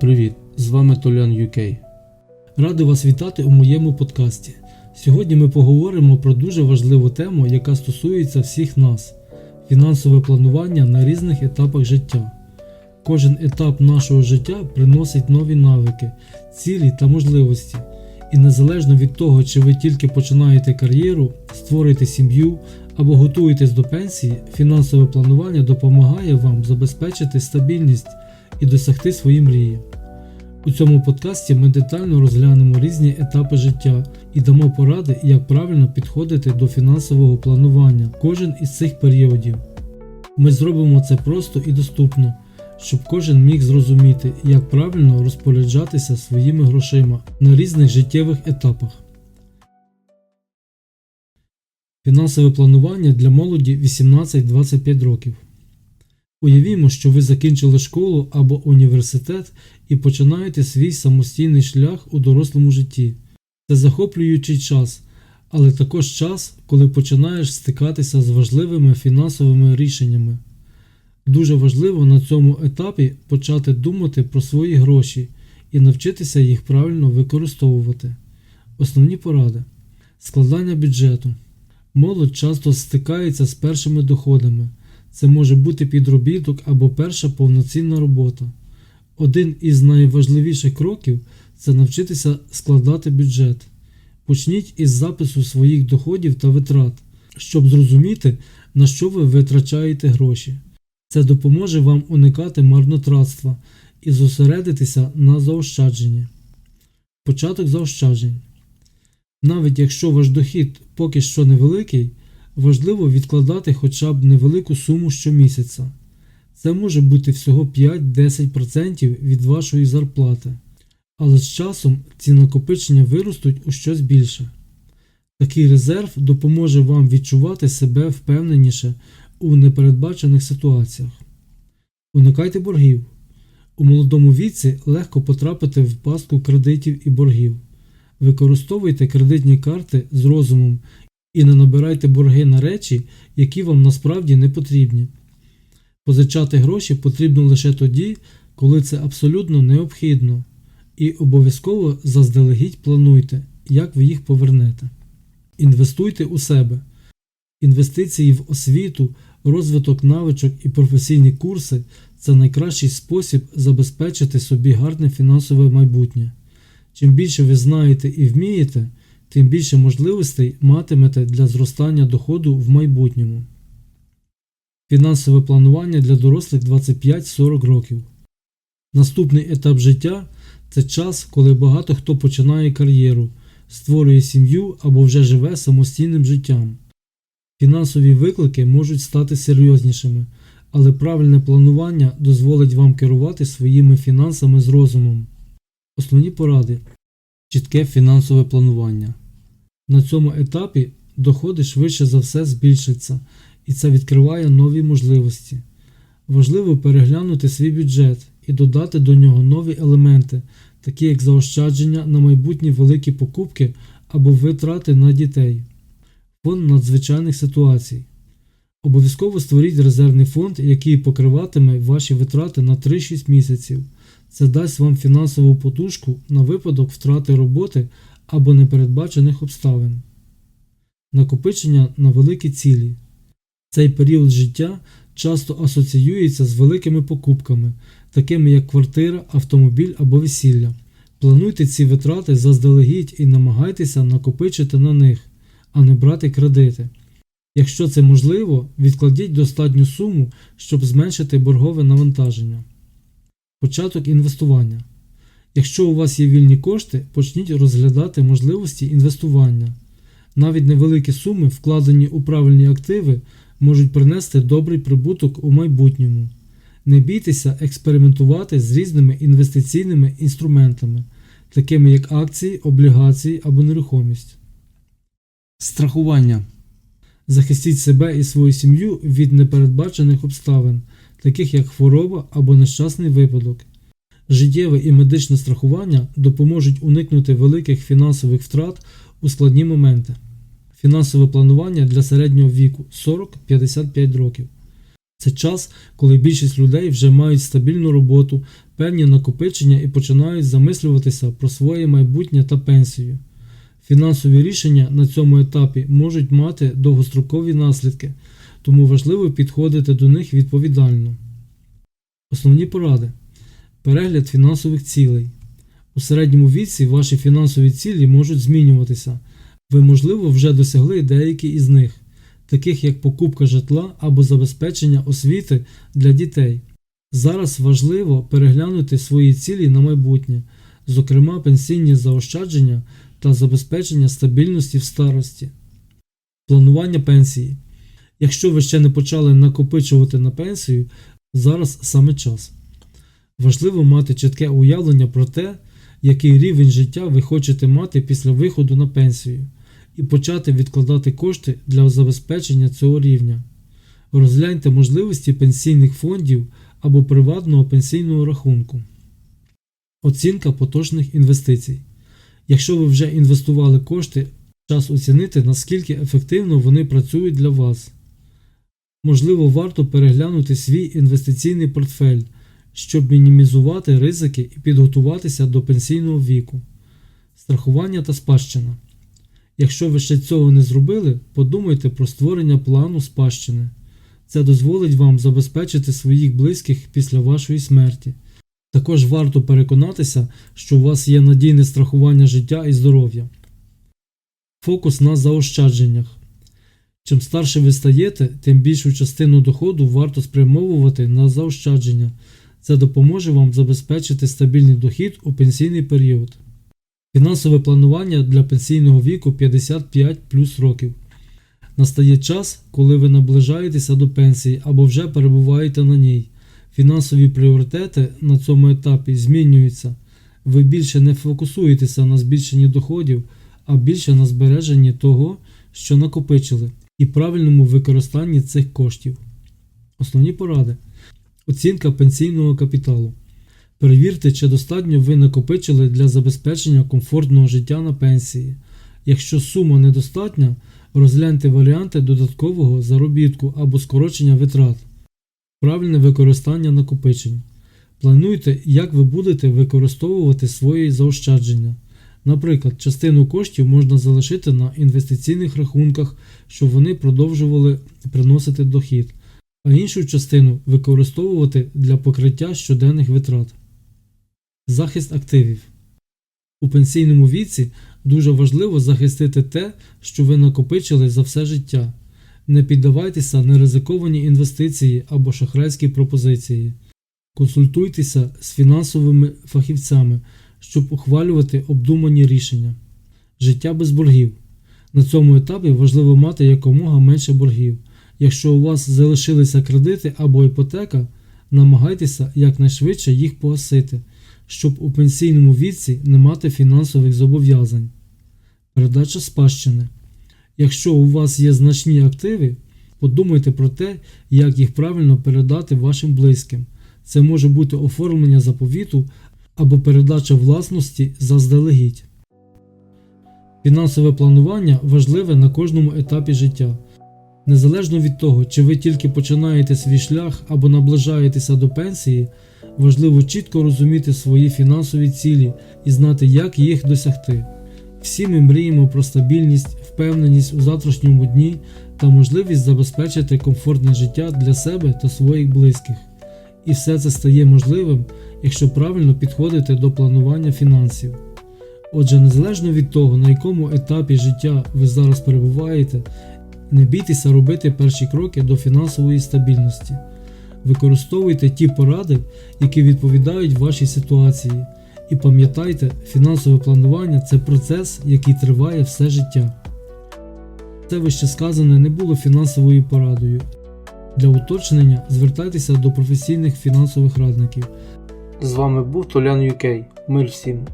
Привіт! З вами Толян UK. Радий вас вітати у моєму подкасті. Сьогодні ми поговоримо про дуже важливу тему, яка стосується всіх нас фінансове планування на різних етапах життя. Кожен етап нашого життя приносить нові навики, цілі та можливості. І незалежно від того, чи ви тільки починаєте кар'єру, створюєте сім'ю або готуєтесь до пенсії, фінансове планування допомагає вам забезпечити стабільність і досягти свої мрії. У цьому подкасті ми детально розглянемо різні етапи життя і дамо поради, як правильно підходити до фінансового планування кожен із цих періодів. Ми зробимо це просто і доступно, щоб кожен міг зрозуміти, як правильно розпоряджатися своїми грошима на різних життєвих етапах. Фінансове планування для молоді 18-25 років. Уявімо, що ви закінчили школу або університет і починаєте свій самостійний шлях у дорослому житті. Це захоплюючий час, але також час, коли починаєш стикатися з важливими фінансовими рішеннями. Дуже важливо на цьому етапі почати думати про свої гроші і навчитися їх правильно використовувати. Основні поради: складання бюджету. Молодь часто стикається з першими доходами. Це може бути підробіток або перша повноцінна робота. Один із найважливіших кроків це навчитися складати бюджет. Почніть із запису своїх доходів та витрат, щоб зрозуміти, на що ви витрачаєте гроші. Це допоможе вам уникати марнотратства і зосередитися на заощадженні. Початок заощаджень. Навіть якщо ваш дохід поки що невеликий, важливо відкладати хоча б невелику суму щомісяця. Це може бути всього 5-10% від вашої зарплати, але з часом ці накопичення виростуть у щось більше. Такий резерв допоможе вам відчувати себе впевненіше у непередбачених ситуаціях. Уникайте боргів. У молодому віці легко потрапити в пастку кредитів і боргів. Використовуйте кредитні карти з розумом і не набирайте борги на речі, які вам насправді не потрібні. Позичати гроші потрібно лише тоді, коли це абсолютно необхідно, і обов'язково заздалегідь плануйте, як ви їх повернете. Інвестуйте у себе. Інвестиції в освіту, розвиток навичок і професійні курси це найкращий спосіб забезпечити собі гарне фінансове майбутнє. Чим більше ви знаєте і вмієте, тим більше можливостей матимете для зростання доходу в майбутньому. Фінансове планування для дорослих 25-40 років. Наступний етап життя це час, коли багато хто починає кар'єру, створює сім'ю або вже живе самостійним життям. Фінансові виклики можуть стати серйознішими, але правильне планування дозволить вам керувати своїми фінансами з розумом. Основні поради чітке фінансове планування. На цьому етапі доходи швидше за все збільшаться, і це відкриває нові можливості. Важливо переглянути свій бюджет і додати до нього нові елементи, такі як заощадження на майбутні великі покупки або витрати на дітей. Фонд надзвичайних ситуацій. Обов'язково створіть резервний фонд, який покриватиме ваші витрати на 3-6 місяців. Це дасть вам фінансову подушку на випадок втрати роботи або непередбачених обставин. Накопичення на великі цілі. Цей період життя часто асоціюється з великими покупками, такими як квартира, автомобіль або весілля. Плануйте ці витрати заздалегідь і намагайтеся накопичити на них, а не брати кредити. Якщо це можливо, відкладіть достатню суму, щоб зменшити боргове навантаження. Початок інвестування. Якщо у вас є вільні кошти, почніть розглядати можливості інвестування. Навіть невеликі суми, вкладені у правильні активи, можуть принести добрий прибуток у майбутньому. Не бійтеся експериментувати з різними інвестиційними інструментами, такими як акції, облігації або нерухомість. Страхування. Захистіть себе і свою сім'ю від непередбачених обставин, таких як хвороба або нещасний випадок. Життєве і медичне страхування допоможуть уникнути великих фінансових втрат у складні моменти. Фінансове планування для середнього віку 40-55 років. Це час, коли більшість людей вже мають стабільну роботу, певні накопичення і починають замислюватися про своє майбутнє та пенсію. Фінансові рішення на цьому етапі можуть мати довгострокові наслідки, тому важливо підходити до них відповідально. Основні поради. Перегляд фінансових цілей. У середньому віці ваші фінансові цілі можуть змінюватися. Ви, можливо, вже досягли деякі із них, таких як покупка житла або забезпечення освіти для дітей. Зараз важливо переглянути свої цілі на майбутнє, зокрема пенсійні заощадження та забезпечення стабільності в старості. Планування пенсії. Якщо ви ще не почали накопичувати на пенсію, зараз саме час. Важливо мати чітке уявлення про те, який рівень життя ви хочете мати після виходу на пенсію, і почати відкладати кошти для забезпечення цього рівня. Розгляньте можливості пенсійних фондів або приватного пенсійного рахунку. Оцінка поточних інвестицій. Якщо ви вже інвестували кошти, час оцінити, наскільки ефективно вони працюють для вас. Можливо, варто переглянути свій інвестиційний портфель, щоб мінімізувати ризики і підготуватися до пенсійного віку. Страхування та спадщина. Якщо ви ще цього не зробили, подумайте про створення плану спадщини. Це дозволить вам забезпечити своїх близьких після вашої смерті. Також варто переконатися, що у вас є надійне страхування життя і здоров'я. Фокус на заощадженнях. Чим старше ви стаєте, тим більшу частину доходу варто спрямовувати на заощадження. Це допоможе вам забезпечити стабільний дохід у пенсійний період. Фінансове планування для пенсійного віку 55 плюс років. Настає час, коли ви наближаєтеся до пенсії або вже перебуваєте на ній. Фінансові пріоритети на цьому етапі змінюються. Ви більше не фокусуєтеся на збільшенні доходів, а більше на збереженні того, що накопичили, і правильному використанні цих коштів. Основні поради. Оцінка пенсійного капіталу. Перевірте, чи достатньо ви накопичили для забезпечення комфортного життя на пенсії. Якщо сума недостатня, розгляньте варіанти додаткового заробітку або скорочення витрат. Правильне використання накопичень. Плануйте, як ви будете використовувати свої заощадження. Наприклад, частину коштів можна залишити на інвестиційних рахунках, щоб вони продовжували приносити дохід, а іншу частину використовувати для покриття щоденних витрат. Захист активів. У пенсійному віці дуже важливо захистити те, що ви накопичили за все життя. Не піддавайтеся на ризиковані інвестиції або шахрайські пропозиції. Консультуйтеся з фінансовими фахівцями, щоб ухвалювати обдумані рішення. Життя без боргів. На цьому етапі важливо мати якомога менше боргів. Якщо у вас залишилися кредити або іпотека, намагайтеся якнайшвидше їх погасити, щоб у пенсійному віці не мати фінансових зобов'язань. Передача спадщини. Якщо у вас є значні активи, подумайте про те, як їх правильно передати вашим близьким. Це може бути оформлення заповіту або передача власності заздалегідь. Фінансове планування важливе на кожному етапі життя. Незалежно від того, чи ви тільки починаєте свій шлях або наближаєтеся до пенсії, важливо чітко розуміти свої фінансові цілі і знати, як їх досягти. Всі ми мріємо про стабільність, впевненість у завтрашньому дні та можливість забезпечити комфортне життя для себе та своїх близьких. І все це стає можливим, якщо правильно підходити до планування фінансів. Отже, незалежно від того, на якому етапі життя ви зараз перебуваєте, не бійтеся робити перші кроки до фінансової стабільності. Використовуйте ті поради, які відповідають вашій ситуації. І пам'ятайте, фінансове планування це процес, який триває все життя. Це вище сказане не було фінансовою порадою. Для уточнення звертайтеся до професійних фінансових радників. З вами був Толян UK. Мир всім!